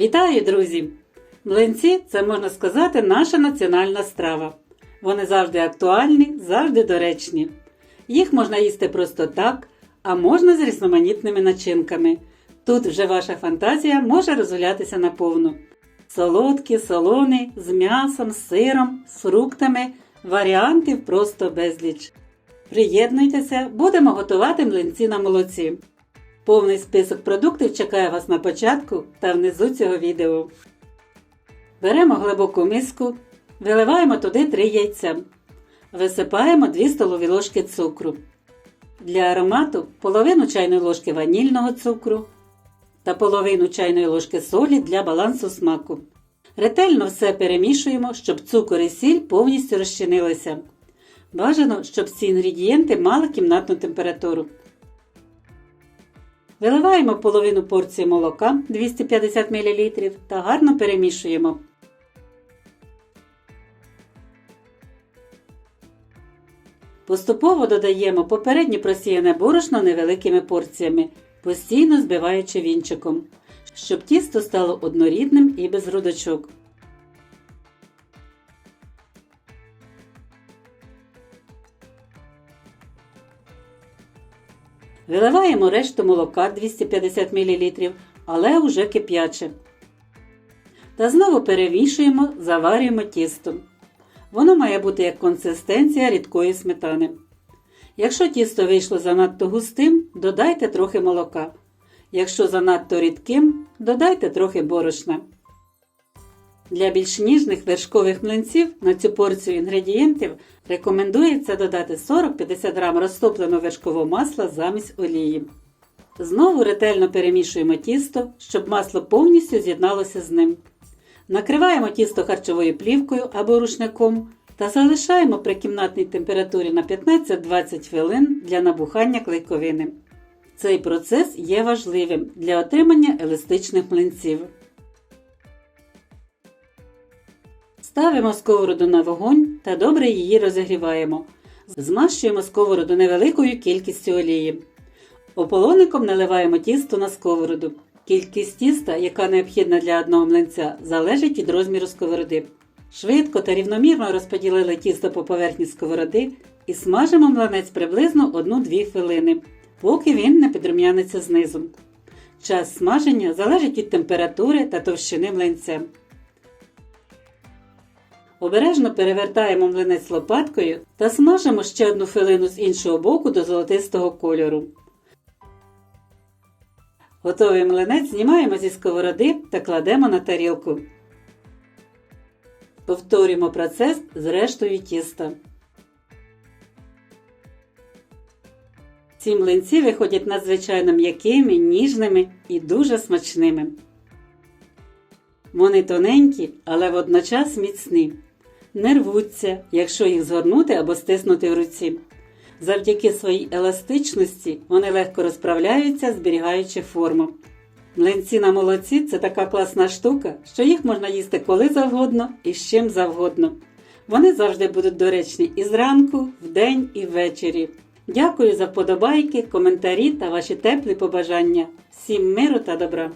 Вітаю, друзі! Млинці це можна сказати наша національна страва. Вони завжди актуальні, завжди доречні. Їх можна їсти просто так, а можна з різноманітними начинками. Тут вже ваша фантазія може розгулятися наповну. Солодкі, солоні, з м'ясом, з сиром, з фруктами, варіантів просто безліч. Приєднуйтеся, будемо готувати млинці на молоці. Повний список продуктів чекає вас на початку та внизу цього відео. Беремо глибоку миску, виливаємо туди 3 яйця. Висипаємо 2 столові ложки цукру. Для аромату половину чайної ложки ванільного цукру та половину чайної ложки солі для балансу смаку. Ретельно все перемішуємо, щоб цукор і сіль повністю розчинилися. Бажано, щоб ці інгредієнти мали кімнатну температуру. Виливаємо половину порції молока 250 мл та гарно перемішуємо. Поступово додаємо попередньо просіяне борошно невеликими порціями, постійно збиваючи вінчиком, щоб тісто стало однорідним і без грудочок. Виливаємо решту молока 250 мл, але уже кип'яче. Та знову перемішуємо, заварюємо тісто. Воно має бути як консистенція рідкої сметани. Якщо тісто вийшло занадто густим, додайте трохи молока. Якщо занадто рідким, додайте трохи борошна. Для більш ніжних вершкових млинців на цю порцію інгредієнтів рекомендується додати 40-50 г розтопленого вершкового масла замість олії. Знову ретельно перемішуємо тісто, щоб масло повністю з'єдналося з ним. Накриваємо тісто харчовою плівкою або рушником та залишаємо при кімнатній температурі на 15-20 хвилин для набухання клейковини. Цей процес є важливим для отримання еластичних млинців. Ставимо сковороду на вогонь та добре її розігріваємо. Змащуємо сковороду невеликою кількістю олії. Ополоником наливаємо тісто на сковороду. Кількість тіста, яка необхідна для одного млинця, залежить від розміру сковороди. Швидко та рівномірно розподілили тісто по поверхні сковороди і смажимо млинець приблизно 1-2 хвилини, поки він не підрум'яниться знизу. Час смаження залежить від температури та товщини млинця. Обережно перевертаємо млинець лопаткою та смажимо ще одну хвилину з іншого боку до золотистого кольору. Готовий млинець знімаємо зі сковороди та кладемо на тарілку. Повторюємо процес з рештою тіста. Ці млинці виходять надзвичайно м'якими, ніжними і дуже смачними. Вони тоненькі, але водночас міцні. Не рвуться, якщо їх згорнути або стиснути в руці. Завдяки своїй еластичності вони легко розправляються, зберігаючи форму. Млинці на молоці це така класна штука, що їх можна їсти коли завгодно і з чим завгодно. Вони завжди будуть доречні і зранку, вдень і ввечері. Дякую за вподобайки, коментарі та ваші теплі побажання. Всім миру та добра!